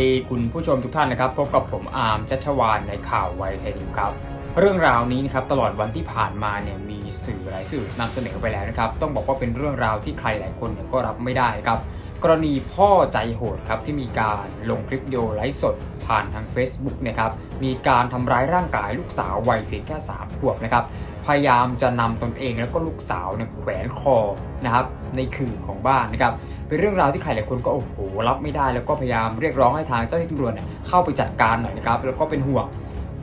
ดีคุณผู้ชมทุกท่านนะครับพบกับผมอาร์มชัชวานในข่าวไวไทยนิวครับ เรื่องราวนี้นะครับตลอดวันที่ผ่านมาเนี่ยมีสื่อหลายสื่อนำเสนอไปแล้วนะครับ ต้องบอกว่าเป็นเรื่องราวที่ใครหลายคนเนี่ยก็รับไม่ได้ครับ กรณีพ่อใจโหดครับที่มีการลงคลิปวิดีโอไลฟ์สดผ่านทาง Facebook นะครับมีการทำร้ายร่างกายลูกสาววัยเพียงแค่3ขวบนะครับพยายามจะนำตนเองแล้วก็ลูกสาวเนี่ยแขวนคอนะครับในขื่อของบ้านนะครับเป็นเรื่องราวที่ใครหลายคนก็โอ้โหรับไม่ได้ แล้วก็พยายามเรียกร้องให้ทางเจ้าหน้าที่ตำรวจเนี่ยเข้าไปจัดการหน่อยนะครับแล้วก็เป็นห่วง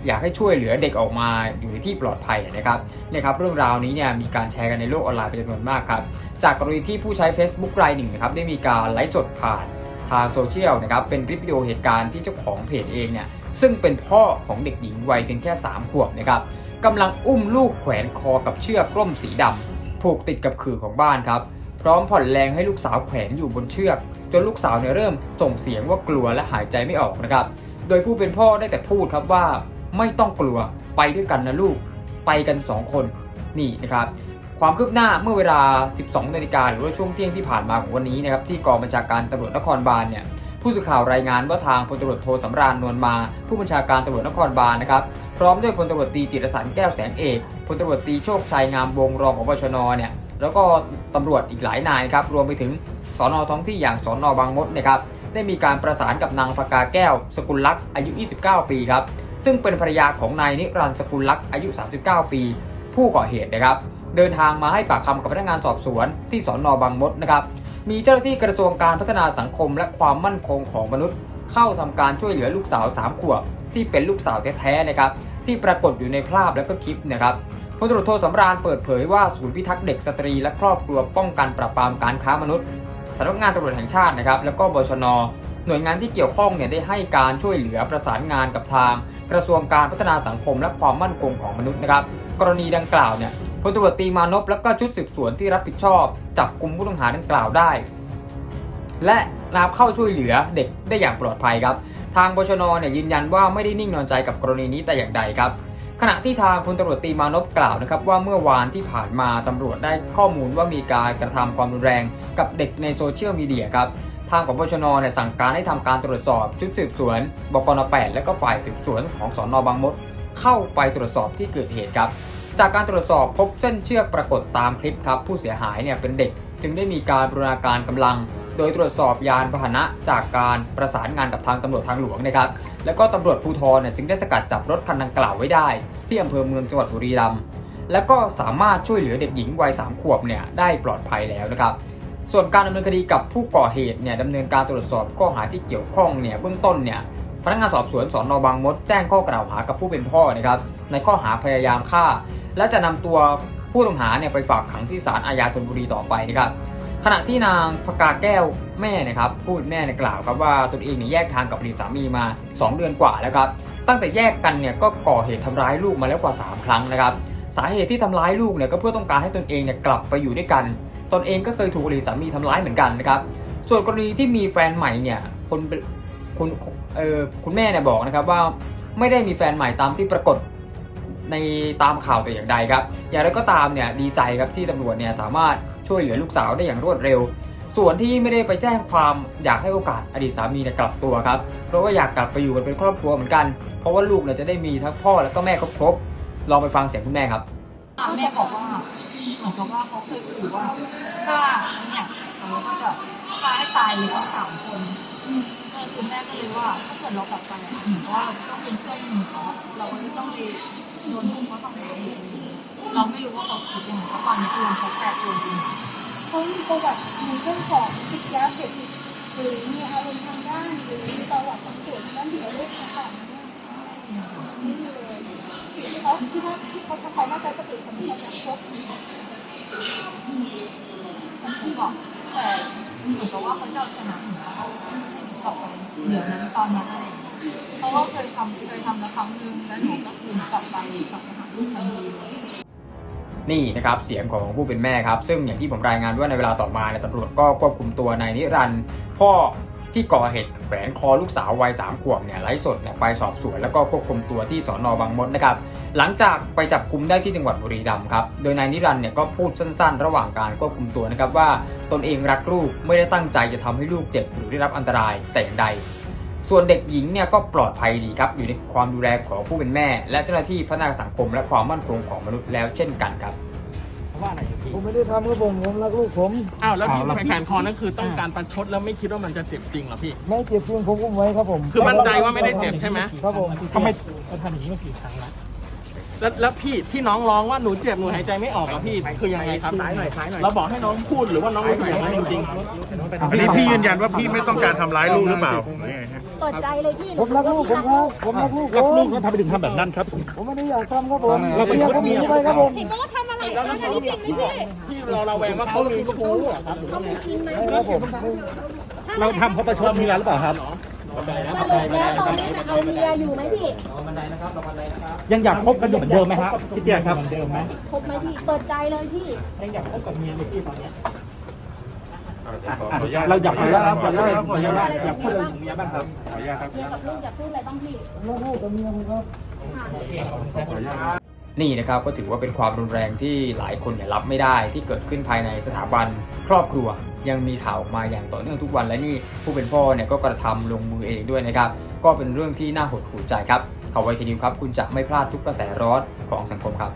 อยากให้ช่วยเหลือเด็กออกมาอยู่ในที่ปลอดภัยนะครับเนี่ยครับเรื่องราวนี้เนี่ยมีการแชร์กันในโลกออนไลน์เป็นจำนวนมากครับจากกรณีที่ผู้ใช้ Facebook รายหนึ่งนะครับได้มีการไลฟ์สดผ่านทางโซเชียลนะครับเป็นคลิปวิดีโอเหตุการณ์ที่เจ้าของเพจเองเนี่ยซึ่งเป็นพ่อของเด็กหญิงวัยเพียงแค่ 3 ขวบนะครับกำลังอุ้มลูกแขวนคอกับเชือกกล้มสีดำผูกติดกับขื่อของบ้านครับพร้อมผ่อนแรงให้ลูกสาวแขวนอยู่บนเชือก จนลูกสาวเนี่ยเริ่มส่งเสียงว่ากลัวและหายใจไม่ออกนะครับ โดยผู้เป็นพ่อได้แต่พูดครับว่า ไม่ต้องกลัวไปด้วยกันนะลูกไปกัน 2 คนนี่นะครับความคืบหน้าเมื่อเวลา 12 นาฬิกาหรือว่าช่วงเที่ยงที่ผ่านมาของวันนี้นะครับที่กองบัญชาการตำรวจนครบาลเนี่ยผู้สื่อข่าวรายงานว่าทางพลตำรวจโทสำราญนวลมา ผู้บัญชาการตำรวจนครบาลนะครับพร้อมด้วยพลตำรวจตีจิตรสันแก้วแสงเอก ลตำรวจตีโชคชัยงามวงรองผบชนเนี่ยแล้วก็ตำรวจอีกหลายนายครับรวมไปถึงสอนอท้องที่อย่างสอนอบางมดนะครับได้มีการประสานกับนางพกาแก้ว สกุลลักษ์อายุ 29 ปีครับซึ่งเป็นภรรยาของนายนิรันดร์สกุลลักษ์อายุ 39 ปี ผู้ก่อเหตุนะครับ เดินทางมาให้ปากคำกับพนักงานสอบสวนที่สอนอบางมดนะครับมีเจ้าหน้าที่กระทรวงการพัฒนาสังคมและความมั่นคงของมนุษย์ เข้าทำการช่วยเหลือลูกสาว 3 ขวบที่เป็นลูกสาวแท้ๆนะครับที่ปรากฏอยู่ในภาพและก็คลิปนะครับ พลตรวจโทสำราญเปิดเผยว่าศูนย์พิทักษ์เด็กสตรีและครอบครัวป้องกันปราบปรามการค้ามนุษย์สำนักงานตำรวจแห่งชาตินะครับแล้วก็บชน หน่วยงานที่เกี่ยวข้องเนี่ยได้ให้การช่วยเหลือประสานงานกับทาง กระทรวงการพัฒนาสังคมและความมั่นคงของมนุษย์นะครับกรณีดังกล่าวเนี่ยพลตรวจตีมานพและก็ชุดสืบสวนที่รับผิดชอบ จับกลุ่มผู้ต้องหาดังกล่าวได้ และนะครับเข้าช่วยเหลือเด็กได้อย่างปลอดภัยครับ ทางบชนเนี่ยยืนยันว่าไม่ได้นิ่งนอนใจกับกรณีนี้แต่อย่างใดครับ ขณะที่ทางพลตำรวจตรีมานพกล่าวนะครับว่าเมื่อวานที่ผ่านมาตำรวจได้ข้อมูลว่ามีการกระทำความรุนแรงกับเด็กในโซเชียลมีเดียครับทางปปชนเนี่ยสั่งการให้ทำการตรวจสอบชุดสืบสวน บกน8และก็ฝ่ายสืบสวนของสอนอบางมด เข้าไปตรวจสอบที่เกิดเหตุครับ จากการตรวจสอบพบเส้นเชือกปรากฏตามคลิปครับ ผู้เสียหายเนี่ยเป็นเด็ก จึงได้มีการบรูรณาการกำลัง ดยตรวจสอบยานพาหนะจากการประสานงานกับทางตำรวจทางหลวงนะครับ แล้วก็ตำรวจภูธรเนี่ยจึงได้สกัดจับรถคันดังกล่าวไว้ได้ ที่อำเภอเมืองจังหวัดบุรีรัมย์แล้วก็สามารถช่วยเหลือเด็กหญิงวัย3ขวบเนี่ยได้ปลอดภัยแล้วนะครับส่วนการดำเนินคดีกับผู้ก่อเหตุเนี่ยดำเนินการตรวจสอบข้อหาที่เกี่ยวข้องเนี่ยเบื้องต้นเนี่ยพนักงานสอบสวนสอนอบางมดแจ้งข้อกล่าวหากับผู้เป็นพ่อนะครับในข้อหาพยายามฆ่า และจะนำตัวผู้ต้องหาเนี่ยไปฝากขังที่ศาลอาญาธนบุรีต่อไปนะครับ ขณะที่นางพกาแก้วแม่นะครับพูดแม่ในยกล่าวครับว่าตนเองเนี่ยแยกทางกับอดีตสามีมา 2 เดือนกว่าแล้วครับตั้งแต่แยกกันเนี่ยก็ก่อเหตุทำร้ายลูกมาแล้วกว่า 3 ครั้งนะครับสาเหตุที่ทำร้ายลูกเนี่ยก็เพื่อต้องการให้ตนเองเนี่ยกลับไปอยู่ด้วยกัน ตนเองก็เคยถูกอดีตสามีทำร้ายเหมือนกันนะครับส่วนกรณีที่มีแฟนใหม่เนี่ยคนคุณเออคุณแม่เนี่ยบอกนะครับว่าไม่ได้มีแฟนใหม่ตามที่ปรากฏ ในตามข่าวแต่อย่างใดครับ อย่างไรก็ตามเนี่ยดีใจครับที่ตำรวจเนี่ยสามารถช่วยเหลือลูกสาวได้อย่างรวดเร็ว ส่วนที่ไม่ได้ไปแจ้งความอยากให้โอกาสอดีตสามีเนี่ยกลับตัวครับ เพราะว่าอยากกลับไปอยู่กันเป็นครอบครัวเหมือนกัน เพราะว่าลูกเนี่ยจะได้มีทั้งพ่อแล้วก็แม่ครบครบๆลองไปฟังเสียงคุณแม่ครับแม่บอกว่าเหมือนกับว่าเขาเคยขู่ว่าถ้าเนี่ยเขาจะฆ่าให้ตายเลยทั้งสามคน คือแม่ก็เลยว่าถ้าเกิดเรากลับไปอะเหมือนว่าเราต้องเป็นเส้นหนึ่งเขาเราก็จะต้องไปโดนพุ่งเขาทำร้ายอีกเราไม่รู้ว่าเขาคิดยังไงเพราะตอนนี้คือเขาแปลกตัวจริงเขามีประวัติมีเรื่องของติดยาเสพติดหรือมีอารมณ์ทางด้านหรือมีประวัติทางส่วนทางด้านเหนือโลกต่างๆเนี่เลยสิ่งที่เขาที่ว่าที่เขาทำเขาน่าจะสติสัมปชัญญะครบที่บอกแต่เหมือนกับว่าเขาจะเอาชนะ ต่อไปเหนือนั้นตอนนั้นอะไรอย่างเงี้ยเพราะว่าเคยทำเคยทำแล้วครั้งนึงแล้วหนูก็คือกลับไปกลับไปหาลูกทันทีนี่นะครับเสียงของผู้เป็นแม่ครับ ซึ่งอย่างที่ผมรายงานว่าในเวลาต่อมาเนี่ยตำรวจก็ควบคุมตัวนายนิรันดร์พ่อ ที่ก่อเหตุแขวนคอลูกสาววัย3ขวบเนี่ยไล่สดเนี่ยไปสอบสวนแล้วก็ควบคุมตัวที่สอนอบางมดนะครับ หลังจากไปจับกุมได้ที่จังหวัดบุรีรัมย์ครับ โดยนายนิรันต์เนี่ยก็พูดสั้น ๆ ระหว่างการควบคุมตัวนะครับว่าตนเองรักลูกไม่ได้ตั้งใจจะทำให้ลูกเจ็บหรือได้รับอันตรายแต่อย่างใด ส่วนเด็กหญิงเนี่ยก็ปลอดภัยดีครับอยู่ในความดูแลของผู้เป็นแม่ และเจ้าหน้าที่พัฒนาสังคม และความมั่นคงของมนุษย์แล้วเช่นกันครับ ผมไม่ได้ทำครับผมผมรักลูกผม อ้าวแล้วที่แขวนคอนั่นคือต้องการประชดแล้วไม่คิดว่ามันจะเจ็บจริงเหรอพี่ ไม่เจ็บจริงผมอุ้มไว้ครับผม คือมั่นใจว่าไม่ได้เจ็บใช่ไหมครับผมทำไมทำอย่างนี้มากี่ครั้งแล้วแล้วแล้วพี่ที่น้องร้องว่าหนูเจ็บหนูหายใจไม่ออกอะพี่คือยังไงครับเราบอกให้น้องพูดหรือว่าน้องรู้สึกอย่างนั้นจริงอันนี้พี่ยืนยันว่าพี่ไม่ต้องการทำร้ายลูกหรือเปล่า เปิดใจเลยพี่ผมรักลูกผมครับผมรักลูกผรักมลูกแล้วทำไมถึงทำแบบนั้นครับ ผมไม่ได้อยากทำครับผมเราเป็นอยากคนทำเมียไปครับผมเห็นบอกว่าทำอะไรๆแล้วนั่นเขาอันนี้จริงไหมพี่ที่เราระแวงว่าเขามีชู้อะครับหรือเขาว่าไงมีจริงไหมครับผมเราทำเพราะประชดเมียหรือเปล่าครับ สรุปแล้วตอนนี้จะเอาเมียอยู่ไหมพี่ยังอยากคบกันอยู่เหมือนเดิมไหมครับพี่เตียนครับเหมือนเดิมไหมคบไหมพี่ เปิดใจเลยพี่ ยังอยากคบกับเมียไหมพี่ตอนเนี้ยเราอยากพูดแล้วครับอยากพูดอยากพูดอะไรถึงเมียบ้างครับเมียกับลูกอยากพูดอะไรบ้างพี่รักลูกกับเมียผมครับนี่นะครับก็ถือว่าเป็นความรุนแรงที่หลายคนเนี่ยรับไม่ได้ที่เกิดขึ้นภายในสถาบัน ครอบครัวยังมีข่าวออกมาอย่างต่อเนื่องทุกวันและนี่ผู้เป็นพ่อเนี่ยก็กระทำลงมือเองด้วยนะครับ ก็เป็นเรื่องที่น่าหดหู่ใจครับข่าวไวทีนิวครับ คุณจะไม่พลาดทุกกระแสร้อนของสังคมครับ